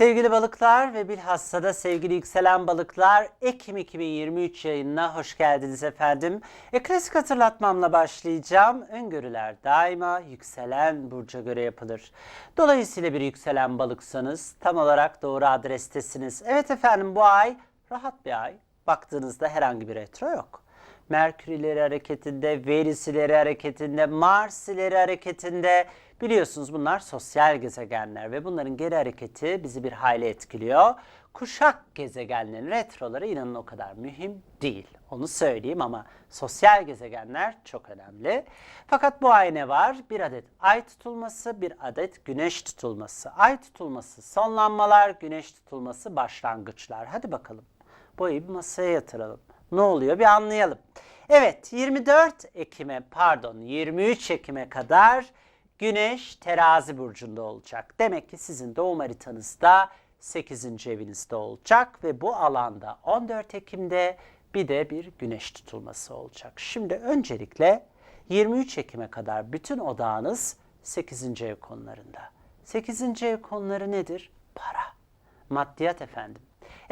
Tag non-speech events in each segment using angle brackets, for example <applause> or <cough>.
Sevgili balıklar ve bilhassa da sevgili yükselen balıklar Ekim 2023 yayınına hoş geldiniz efendim. E, klasik hatırlatmamla başlayacağım. Öngörüler daima yükselen burca göre yapılır. Dolayısıyla bir yükselen balıksanız tam olarak doğru adrestesiniz. Evet efendim bu ay rahat bir ay. Baktığınızda herhangi bir retro yok. Merkür ileri hareketinde, Venüs ileri hareketinde, Mars ileri hareketinde. Biliyorsunuz bunlar sosyal gezegenler ve bunların geri hareketi bizi bir hayli etkiliyor. Kuşak gezegenlerin retroları inanın o kadar mühim değil. Onu söyleyeyim ama sosyal gezegenler çok önemli. Fakat bu ay ne var? Bir adet ay tutulması, bir adet güneş tutulması. Ay tutulması sonlanmalar, güneş tutulması başlangıçlar. Hadi bakalım. Bu ayı bir masaya yatıralım. Ne oluyor bir anlayalım. Evet 24 Ekim'e pardon 23 Ekim'e kadar Güneş terazi burcunda olacak. Demek ki sizin doğum haritanızda 8. evinizde olacak ve bu alanda 14 Ekim'de bir de bir güneş tutulması olacak. Şimdi öncelikle 23 Ekim'e kadar bütün odağınız 8. ev konularında. 8. ev konuları nedir? Para. Maddiyat efendim.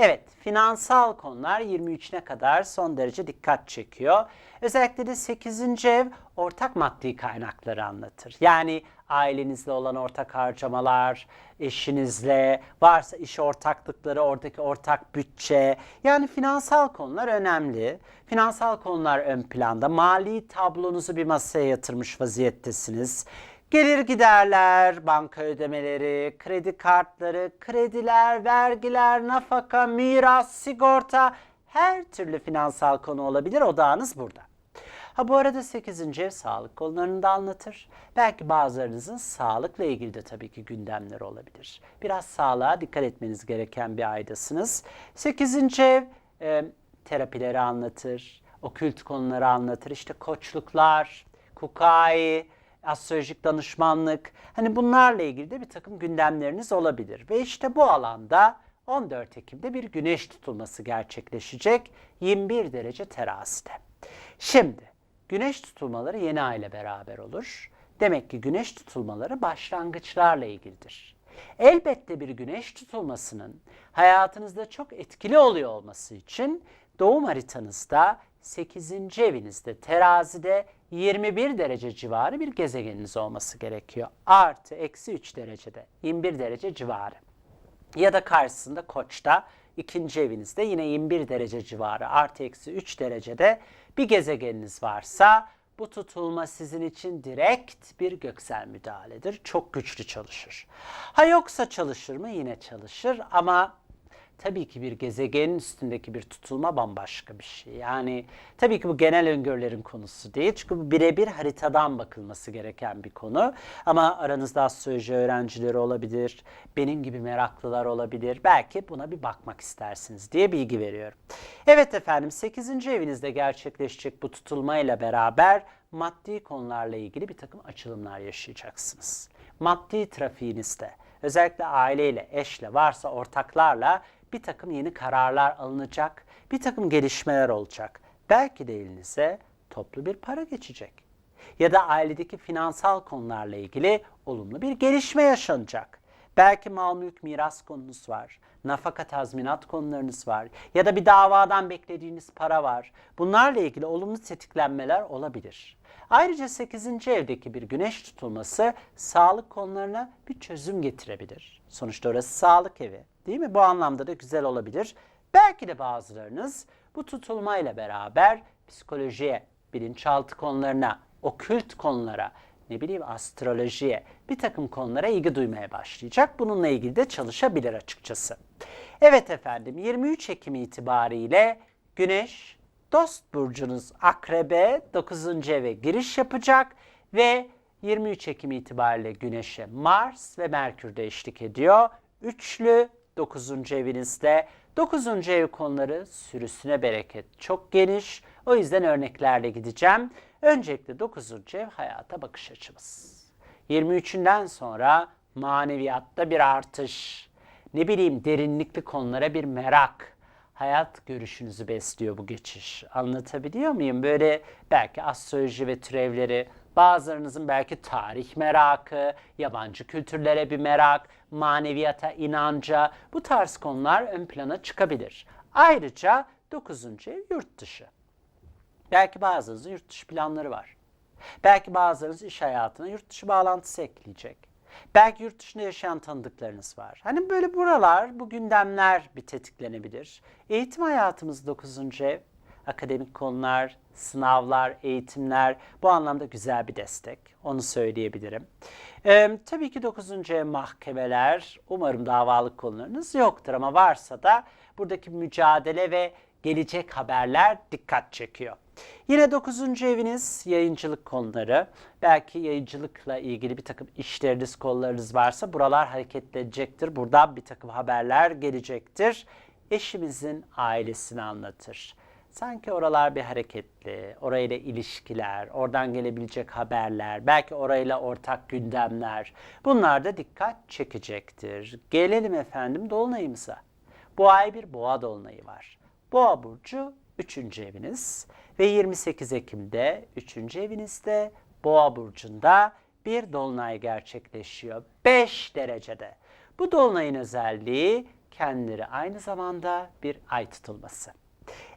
Evet, finansal konular 23'üne kadar son derece dikkat çekiyor. Özellikle de 8. ev ortak maddi kaynakları anlatır. Yani ailenizle olan ortak harcamalar, eşinizle, varsa iş ortaklıkları, oradaki ortak bütçe. Yani finansal konular önemli. Finansal konular ön planda. Mali tablonuzu bir masaya yatırmış vaziyettesiniz. Gelir giderler, banka ödemeleri, kredi kartları, krediler, vergiler, nafaka, miras, sigorta her türlü finansal konu olabilir. Odağınız burada. Ha bu arada 8. ev sağlık konularını da anlatır. Belki bazılarınızın sağlıkla ilgili de tabii ki gündemler olabilir. Biraz sağlığa dikkat etmeniz gereken bir aydasınız. 8. ev e, terapileri anlatır, okült konuları anlatır. İşte koçluklar, kukai, astrolojik danışmanlık hani bunlarla ilgili de bir takım gündemleriniz olabilir. Ve işte bu alanda 14 Ekim'de bir güneş tutulması gerçekleşecek 21 derece terazide. Şimdi güneş tutulmaları yeni ay ile beraber olur. Demek ki güneş tutulmaları başlangıçlarla ilgilidir. Elbette bir güneş tutulmasının hayatınızda çok etkili oluyor olması için doğum haritanızda 8. evinizde terazide 21 derece civarı bir gezegeniniz olması gerekiyor. Artı eksi 3 derecede 21 derece civarı. Ya da karşısında koçta ikinci evinizde yine 21 derece civarı artı eksi 3 derecede bir gezegeniniz varsa bu tutulma sizin için direkt bir göksel müdahaledir. Çok güçlü çalışır. Ha yoksa çalışır mı? Yine çalışır ama tabii ki bir gezegenin üstündeki bir tutulma bambaşka bir şey. Yani tabii ki bu genel öngörülerin konusu değil. Çünkü bu birebir haritadan bakılması gereken bir konu. Ama aranızda astroloji öğrencileri olabilir, benim gibi meraklılar olabilir. Belki buna bir bakmak istersiniz diye bilgi veriyorum. Evet efendim 8. evinizde gerçekleşecek bu tutulmayla beraber maddi konularla ilgili bir takım açılımlar yaşayacaksınız. Maddi trafiğinizde özellikle aileyle, eşle, varsa ortaklarla bir takım yeni kararlar alınacak, bir takım gelişmeler olacak. Belki de elinize toplu bir para geçecek. Ya da ailedeki finansal konularla ilgili olumlu bir gelişme yaşanacak. Belki mal mülk miras konunuz var. Nafaka tazminat konularınız var. Ya da bir davadan beklediğiniz para var. Bunlarla ilgili olumlu tetiklenmeler olabilir. Ayrıca 8. evdeki bir güneş tutulması sağlık konularına bir çözüm getirebilir. Sonuçta orası sağlık evi. Değil mi? Bu anlamda da güzel olabilir. Belki de bazılarınız bu tutulmayla beraber psikolojiye, bilinçaltı konularına, okült konulara, ne bileyim astrolojiye, bir takım konulara ilgi duymaya başlayacak. Bununla ilgili de çalışabilir açıkçası. Evet efendim 23 Ekim itibariyle Güneş dost burcunuz Akrebe 9. eve giriş yapacak ve 23 Ekim itibariyle Güneş'e Mars ve Merkür de eşlik ediyor. Üçlü 9. evinizde. 9. ev konuları sürüsüne bereket çok geniş. O yüzden örneklerle gideceğim. Öncelikle 9. ev hayata bakış açımız. 23'ünden sonra maneviyatta bir artış, ne bileyim derinlikli konulara bir merak, hayat görüşünüzü besliyor bu geçiş. Anlatabiliyor muyum? Böyle belki astroloji ve türevleri Bazılarınızın belki tarih merakı, yabancı kültürlere bir merak, maneviyata, inanca bu tarz konular ön plana çıkabilir. Ayrıca 9. ev yurt dışı. Belki bazılarınızın yurt dışı planları var. Belki bazılarınız iş hayatına yurt dışı bağlantısı ekleyecek. Belki yurt dışında yaşayan tanıdıklarınız var. Hani böyle buralar, bu gündemler bir tetiklenebilir. Eğitim hayatımız 9. ev. Akademik konular, sınavlar, eğitimler bu anlamda güzel bir destek. Onu söyleyebilirim. Ee, tabii ki 9. ev mahkemeler. Umarım davalık konularınız yoktur ama varsa da buradaki mücadele ve gelecek haberler dikkat çekiyor. Yine 9. eviniz yayıncılık konuları. Belki yayıncılıkla ilgili bir takım işleriniz, kollarınız varsa buralar hareketlenecektir. Buradan bir takım haberler gelecektir. Eşimizin ailesini anlatır. Sanki oralar bir hareketli, orayla ilişkiler, oradan gelebilecek haberler, belki orayla ortak gündemler. Bunlar da dikkat çekecektir. Gelelim efendim dolunayımıza. Bu ay bir boğa dolunayı var. Boğa burcu 3. eviniz ve 28 Ekim'de 3. evinizde Boğa burcunda bir dolunay gerçekleşiyor. 5 derecede. Bu dolunayın özelliği kendileri aynı zamanda bir ay tutulması.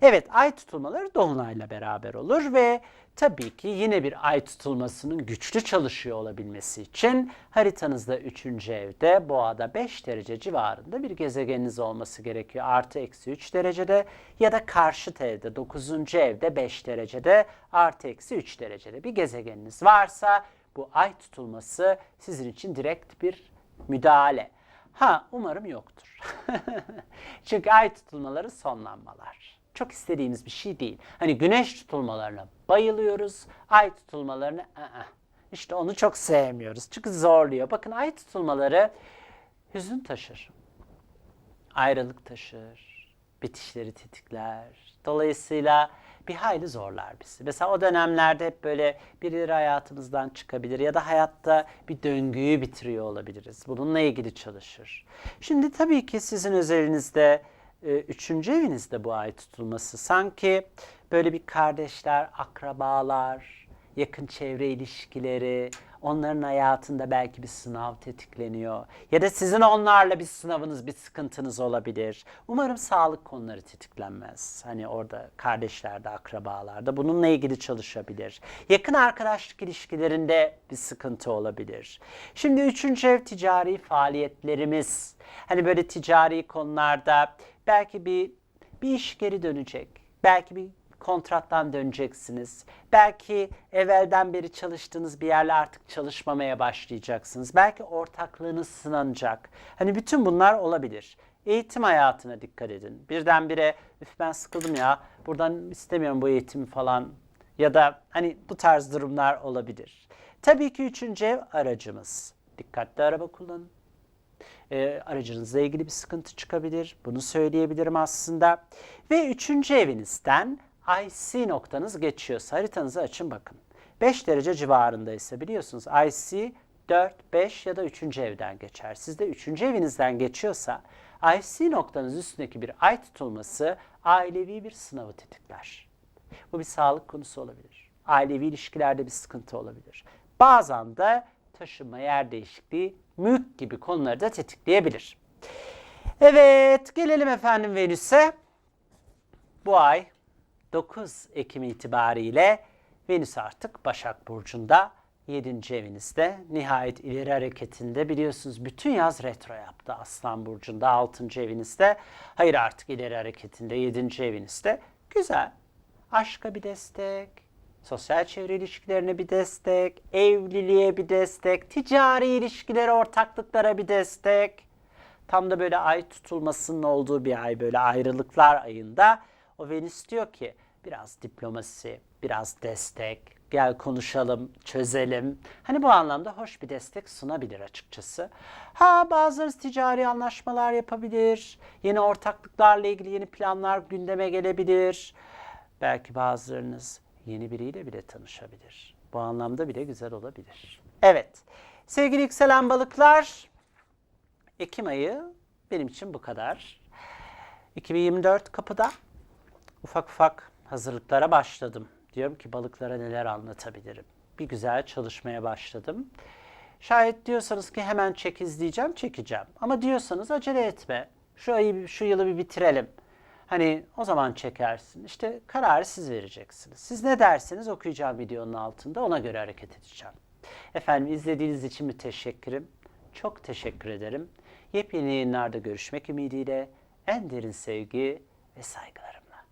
Evet ay tutulmaları dolunayla beraber olur ve tabii ki yine bir ay tutulmasının güçlü çalışıyor olabilmesi için haritanızda 3. evde boğada 5 derece civarında bir gezegeniniz olması gerekiyor. Artı eksi 3 derecede ya da karşıt evde 9. evde 5 derecede artı eksi 3 derecede bir gezegeniniz varsa bu ay tutulması sizin için direkt bir müdahale. Ha umarım yoktur. <laughs> Çünkü ay tutulmaları sonlanmalar. Çok istediğimiz bir şey değil. Hani güneş tutulmalarına bayılıyoruz. Ay tutulmalarını ı-ı. işte onu çok sevmiyoruz. Çünkü zorluyor. Bakın ay tutulmaları hüzün taşır. Ayrılık taşır. Bitişleri tetikler. Dolayısıyla bir hayli zorlar bizi. Mesela o dönemlerde hep böyle birileri hayatımızdan çıkabilir ya da hayatta bir döngüyü bitiriyor olabiliriz. Bununla ilgili çalışır. Şimdi tabii ki sizin özelinizde e, üçüncü evinizde bu ay tutulması sanki böyle bir kardeşler, akrabalar, yakın çevre ilişkileri, onların hayatında belki bir sınav tetikleniyor. Ya da sizin onlarla bir sınavınız, bir sıkıntınız olabilir. Umarım sağlık konuları tetiklenmez. Hani orada kardeşlerde, akrabalarda bununla ilgili çalışabilir. Yakın arkadaşlık ilişkilerinde bir sıkıntı olabilir. Şimdi üçüncü ev ticari faaliyetlerimiz. Hani böyle ticari konularda belki bir bir iş geri dönecek. Belki bir kontrattan döneceksiniz. Belki evvelden beri çalıştığınız bir yerle artık çalışmamaya başlayacaksınız. Belki ortaklığınız sınanacak. Hani bütün bunlar olabilir. Eğitim hayatına dikkat edin. Birdenbire üf ben sıkıldım ya buradan istemiyorum bu eğitimi falan ya da hani bu tarz durumlar olabilir. Tabii ki üçüncü ev aracımız. Dikkatli araba kullanın e, aracınızla ilgili bir sıkıntı çıkabilir. Bunu söyleyebilirim aslında. Ve üçüncü evinizden IC noktanız geçiyorsa haritanızı açın bakın. 5 derece civarındaysa biliyorsunuz IC 4, 5 ya da 3. evden geçer. Sizde 3. evinizden geçiyorsa IC noktanız üstündeki bir ay tutulması ailevi bir sınavı tetikler. Bu bir sağlık konusu olabilir. Ailevi ilişkilerde bir sıkıntı olabilir. Bazen de taşınma, yer değişikliği, mülk gibi konuları da tetikleyebilir. Evet, gelelim efendim Venüs'e. Bu ay 9 Ekim itibariyle Venüs artık Başak Burcu'nda 7. evinizde nihayet ileri hareketinde biliyorsunuz bütün yaz retro yaptı Aslan Burcu'nda 6. evinizde. Hayır artık ileri hareketinde 7. evinizde. Güzel. Aşka bir destek, sosyal çevre ilişkilerine bir destek, evliliğe bir destek, ticari ilişkilere, ortaklıklara bir destek. Tam da böyle ay tutulmasının olduğu bir ay böyle ayrılıklar ayında o Venüs diyor ki biraz diplomasi, biraz destek, gel konuşalım, çözelim. Hani bu anlamda hoş bir destek sunabilir açıkçası. Ha bazıları ticari anlaşmalar yapabilir. Yeni ortaklıklarla ilgili yeni planlar gündeme gelebilir. Belki bazılarınız yeni biriyle bile tanışabilir. Bu anlamda bile güzel olabilir. Evet. Sevgili yükselen balıklar, Ekim ayı benim için bu kadar. 2024 kapıda ufak ufak hazırlıklara başladım. Diyorum ki balıklara neler anlatabilirim. bir güzel çalışmaya başladım. Şayet diyorsanız ki hemen çek izleyeceğim, çekeceğim. Ama diyorsanız acele etme. Şu ayı, şu yılı bir bitirelim. Hani o zaman çekersin. İşte kararı siz vereceksiniz. Siz ne derseniz okuyacağım videonun altında ona göre hareket edeceğim. Efendim izlediğiniz için müteşekkirim. Çok teşekkür ederim. Yepyeni yayınlarda görüşmek ümidiyle en derin sevgi ve saygılarımla.